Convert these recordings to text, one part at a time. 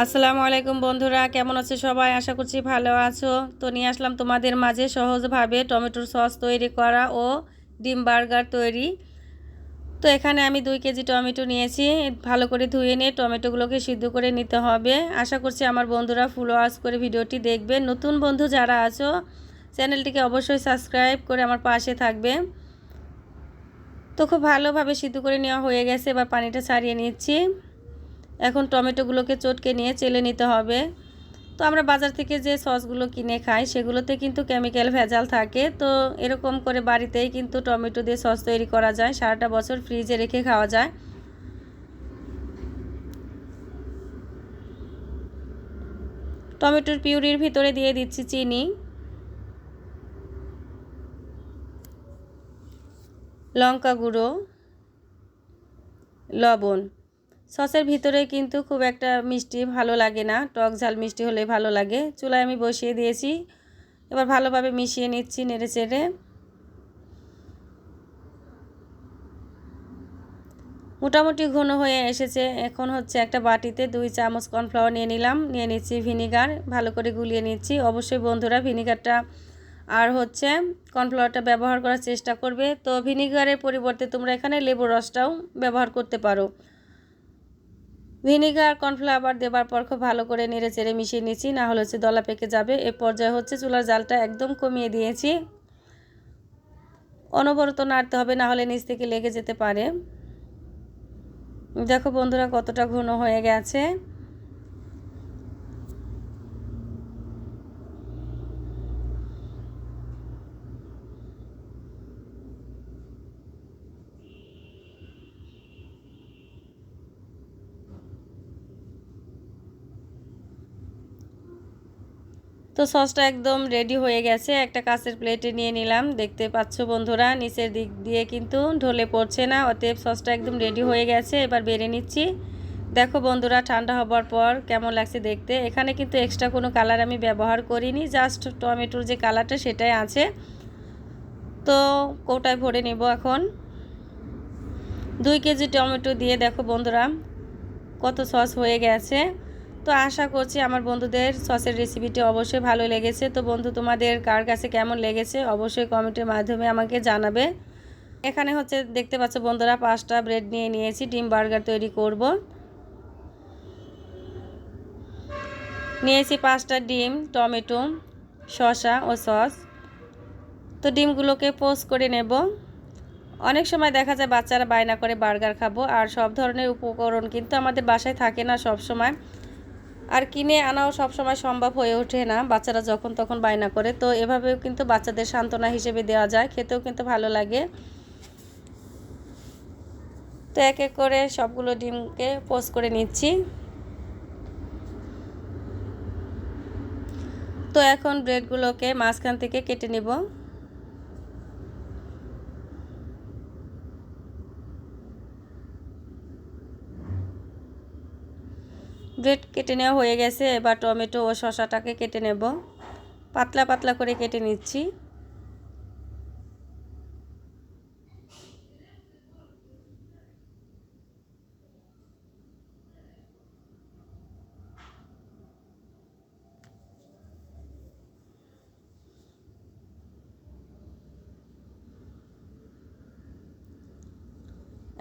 আসসালামু আলাইকুম বন্ধুরা, কেমন আছো সবাই? আশা করছি ভালো আছো। তো নিয়ে আসলাম তোমাদের মাঝে সহজভাবে টমেটোর সস তৈরি করা ও ডিম বার্গার তৈরি। তো এখানে আমি দুই কেজি টমেটো নিয়েছি। ভালো করে ধুয়ে নিয়ে টমেটোগুলোকে সিদ্ধ করে নিতে হবে। আশা করছি আমার বন্ধুরা ফুল ওয়াশ করে ভিডিওটি দেখবে। নতুন বন্ধু যারা আছো, চ্যানেলটিকে অবশ্যই সাবস্ক্রাইব করে আমার পাশে থাকবে। তো খুব ভালোভাবে সিদ্ধ করে নেওয়া হয়ে গেছে। এবার পানিটা ছাড়িয়ে নিচ্ছি। এখন টমেটোগুলোকে চটকে নিয়ে চেলে নিতে হবে। তো আমরা বাজার থেকে যে সসগুলো কিনে খাই, সেগুলোতে কিন্তু কেমিক্যাল ভেজাল থাকে। তো এরকম করে বাড়িতেই কিন্তু টমেটো দিয়ে সস তৈরি করা যায়। সারাটা বছর ফ্রিজে রেখে খাওয়া যায়। টমেটোর পিউরির ভিতরে দিয়ে দিচ্ছি চিনি। লঙ্কা গুঁড়ো, লবণ। সসের ভিতরে কিন্তু খুব একটা মিষ্টি ভালো লাগে না। টক ঝাল মিষ্টি হলে ভালো লাগে। চুলায় আমি বসিয়ে দিয়েছি। এবার ভালোভাবে মিশিয়ে নিচ্ছি নেড়ে চেড়ে মোটামুটি ঘন হয়ে এসেছে। এখন হচ্ছে একটা বাটিতে দুই চামচ কর্নফ্লাওয়ার নিয়ে নিলাম। নিয়ে নিচ্ছি ভিনিগার। ভালো করে গুলিয়ে নিচ্ছি। অবশ্যই বন্ধুরা, ভিনিগারটা আর হচ্ছে কর্নফ্লাওয়ারটা ব্যবহার করার চেষ্টা করবে। তো ভিনিগারের পরিবর্তে তোমরা এখানে লেবুর রসটাও ব্যবহার করতে পারো। ভিনিগার, কর্নফ্লাওয়ার দেবার পর খুব ভালো করে নেড়ে চেড়ে মিশিয়ে নিয়েছি না হলে হচ্ছে দলা পেকে যাবে। এ পর্যায়ে হচ্ছে চুলার জালটা একদম কমিয়ে দিয়েছি। অনবরত নাড়তে হবে, না হলে নিচ থেকে লেগে যেতে পারে। দেখো বন্ধুরা কতটা ঘন হয়ে গেছে। তো সসটা একদম রেডি হয়ে গেছে। একটা কাঁচের প্লেটে নিয়ে নিলাম। দেখতে পাচ্ছ বন্ধুরা, নিচের দিক দিয়ে কিন্তু ঢলে পড়ছে না, অতএব সসটা একদম রেডি হয়ে গেছে। এবার বেড়ে নিচ্ছি। দেখো বন্ধুরা, ঠান্ডা হবার পর কেমন লাগছে দেখতে। এখানে কিন্তু এক্সট্রা কোনো কালার আমি ব্যবহার করিনি জাস্ট টমেটোর যে কালারটা সেটাই আছে। তো কোটায় ভরে নেব এখন। দুই কেজি টমেটো দিয়ে দেখো বন্ধুরা, কত সস হয়ে গেছে। তো আশা করছি আমার বন্ধুদের সসের রেসিপিটি অবশ্যই ভালো লেগেছে। তো বন্ধু, তোমাদের কার কাছে কেমন লেগেছে? অবশ্যই কমেন্টের মাধ্যমে আমাকে জানাবে। এখানে হচ্ছে, দেখতে পাচ্ছ বন্ধুরা, পাঁচটা ব্রেড নিয়ে নিয়েছি, ডিম বার্গার তৈরি করব। নিয়েছি পাঁচটা ডিম, টমেটো, শসা ও সস। তো ডিমগুলোকে পোস্ট করে নেব। অনেক সময় দেখা যায় বাচ্চারা বায়না করে বার্গার খাব, আর সব ধরনের উপকরণ কিন্তু আমাদের বাসায় থাকে না সব সময় আর কিনে আনাও সবসময় সম্ভব হয়ে ওঠে না। বাচ্চারা যখন তখন বায়না করে। তো এভাবেও কিন্তু বাচ্চাদের সান্ত্বনা হিসেবে দেওয়া যায়। খেতেও কিন্তু ভালো লাগে। তো এক এক করে সবগুলো ডিমকে পোস্ট করে নিচ্ছি। তো এখন ব্রেডগুলোকে মাঝখান থেকে কেটে নেব। ব্রেড কেটে নেওয়া হয়ে গেছে, এবার টমেটো ও শশাটাকে কেটে নেব। পাতলা পাতলা করে কেটে নিচ্ছি।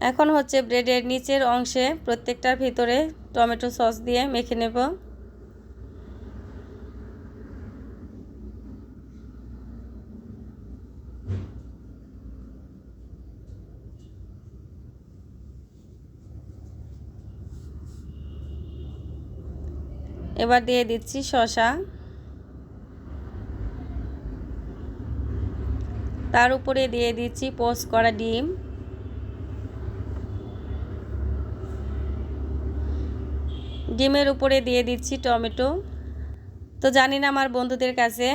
এখন হচ্ছে ব্রেডের নিচের অংশে প্রত্যেকটার ভিতরে টমেটো সস দিয়ে মেখে নেব। এবার দিয়ে দিচ্ছি শশা তার উপরে দিয়ে দিচ্ছি পোস্ট করা ডিম। ডিমের উপরে দিয়ে দিচ্ছি টমেটো। তো জানি না আমার বন্ধুদের কাছে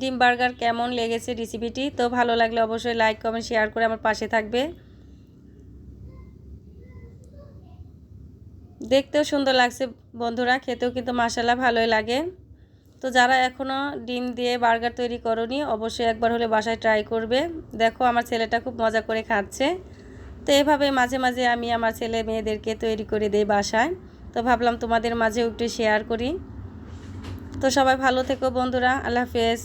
ডিম বার্গার কেমন লেগেছে রেসিপিটি তো ভালো লাগলে অবশ্যই লাইক কমেন্ট শেয়ার করে আমার পাশে থাকবে। দেখতেও সুন্দর লাগছে বন্ধুরা, খেতেও কিন্তু মাসালা ভালোই লাগে। তো যারা এখনও ডিম দিয়ে বার্গার তৈরি করনি, অবশ্যই একবার হলে বাসায় ট্রাই করবে। দেখো আমার ছেলেটা খুব মজা করে খাচ্ছে। তো এভাবে মাঝে মাঝে আমি আমার ছেলে মেয়েদেরকে তৈরি করে দিই বাসায়। তো ভাবলাম তোমাদের মাঝেও একটু শেয়ার করি। তো সবাই ভালো থেকো বন্ধুরা আল্লাহ হাফেজ।